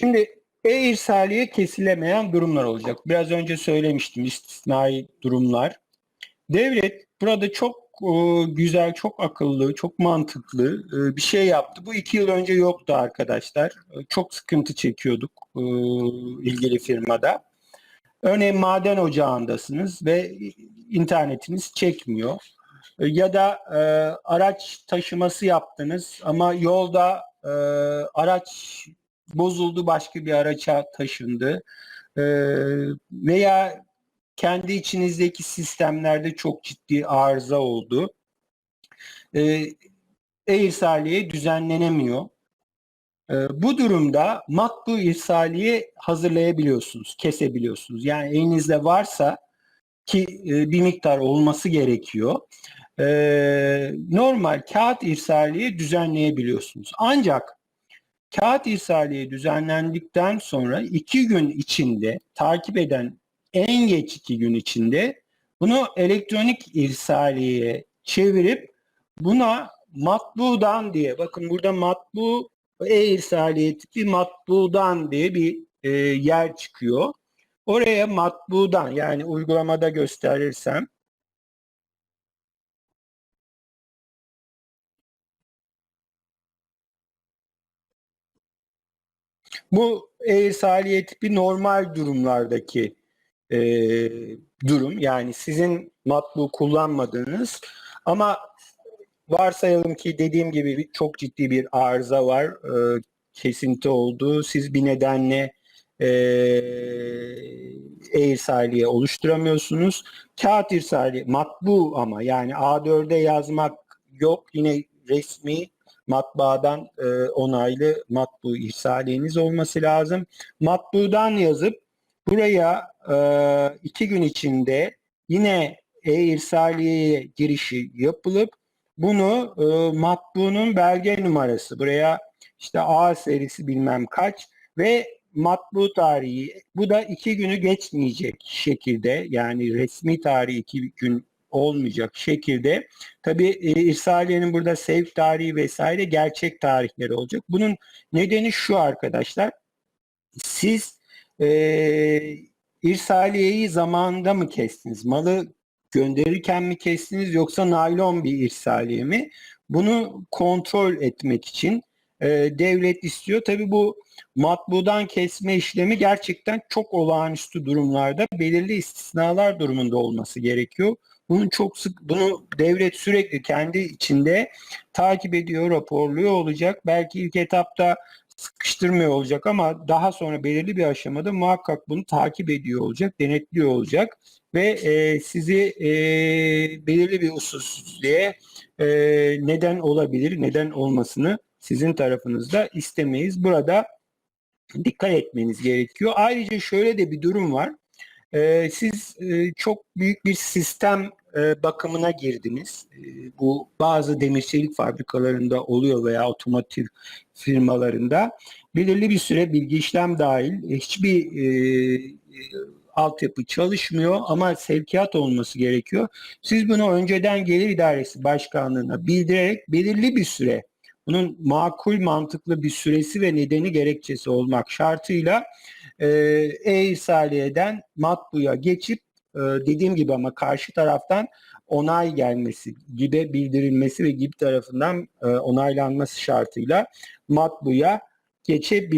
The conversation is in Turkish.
Şimdi e-irsaliye kesilemeyen durumlar olacak. Biraz önce söylemiştim istisnai durumlar. Devlet burada çok e, güzel, çok akıllı, çok mantıklı e, bir şey yaptı. Bu iki yıl önce yoktu arkadaşlar. E, Çok sıkıntı çekiyorduk ilgili firmada. Örneğin maden ocağındasınız ve internetiniz çekmiyor. Ya da araç taşıması yaptınız ama yolda araç bozuldu başka bir araça taşındı. E, veya kendi içinizdeki sistemlerde çok ciddi arıza oldu. E, e-irsaliye düzenlenemiyor. E, bu durumda matbu irsaliye hazırlayabiliyorsunuz, kesebiliyorsunuz. Yani elinizde varsa ki e, bir miktar olması gerekiyor. E, normal kağıt irsaliye düzenleyebiliyorsunuz. Ancak kağıt irsaliye düzenlendikten sonra iki gün içinde takip eden en geç iki gün içinde bunu elektronik irsaliyeye çevirip buna matbudan diye bakın burada matbu e-irsaliye tipi matbudan diye bir e, yer çıkıyor. Oraya matbudan yani uygulamada gösterirsem bu e-irsaliye tipi normal durumlardaki e, durum. Yani sizin matbu kullanmadığınız ama varsayalım ki dediğim gibi bir, çok ciddi bir arıza var. e, kesinti oldu. Siz bir nedenle e, e-irsaliye oluşturamıyorsunuz. Kağıt irsaliye matbu ama yani A4'e yazmak yok. Yine resmi matbaadan e, onaylı matbu irsaliyeniz olması lazım. Matbudan yazıp buraya e, iki gün içinde yine e-irsaliyeye girişi yapılıp bunu e, matbuunun belge numarası buraya işte A serisi bilmem kaç ve matbu tarihi bu da iki günü geçmeyecek şekilde yani resmi tarihi iki gün olmayacak şekilde tabi irsaliyenin burada sevk tarihi vesaire gerçek tarihleri olacak. Bunun nedeni şu arkadaşlar siz e, irsaliyeyi zamanında mı kestiniz? Malı gönderirken mi kestiniz yoksa naylon bir irsaliye mi? Bunu kontrol etmek için e, devlet istiyor. Tabii bu matbudan kesme işlemi gerçekten çok olağanüstü durumlarda belirli istisnalar durumunda olması gerekiyor. Bunun çok sık bunu devlet sürekli kendi içinde takip ediyor, raporluyor olacak. Belki ilk etapta sıkıştırmıyor olacak ama daha sonra belirli bir aşamada muhakkak bunu takip ediyor olacak, denetliyor olacak ve e, sizi e, belirli bir usulsüzlüğe e, neden olabilir, neden olmasını sizin tarafınızda istemeyiz. Burada dikkat etmeniz gerekiyor. Ayrıca şöyle de bir durum var. Ee, siz e, çok büyük bir sistem e, bakımına girdiniz. E, bu bazı demirçilik fabrikalarında oluyor veya otomotiv firmalarında. Belirli bir süre bilgi işlem dahil hiçbir e, e, altyapı çalışmıyor ama sevkiyat olması gerekiyor. Siz bunu önceden Gelir İdaresi Başkanlığı'na bildirerek belirli bir süre bunun makul mantıklı bir süresi ve nedeni gerekçesi olmak şartıyla e, e-irsaliyeden matbuya geçip e, dediğim gibi ama karşı taraftan onay gelmesi gibi bildirilmesi ve gibi tarafından e, onaylanması şartıyla matbuya geçebilir.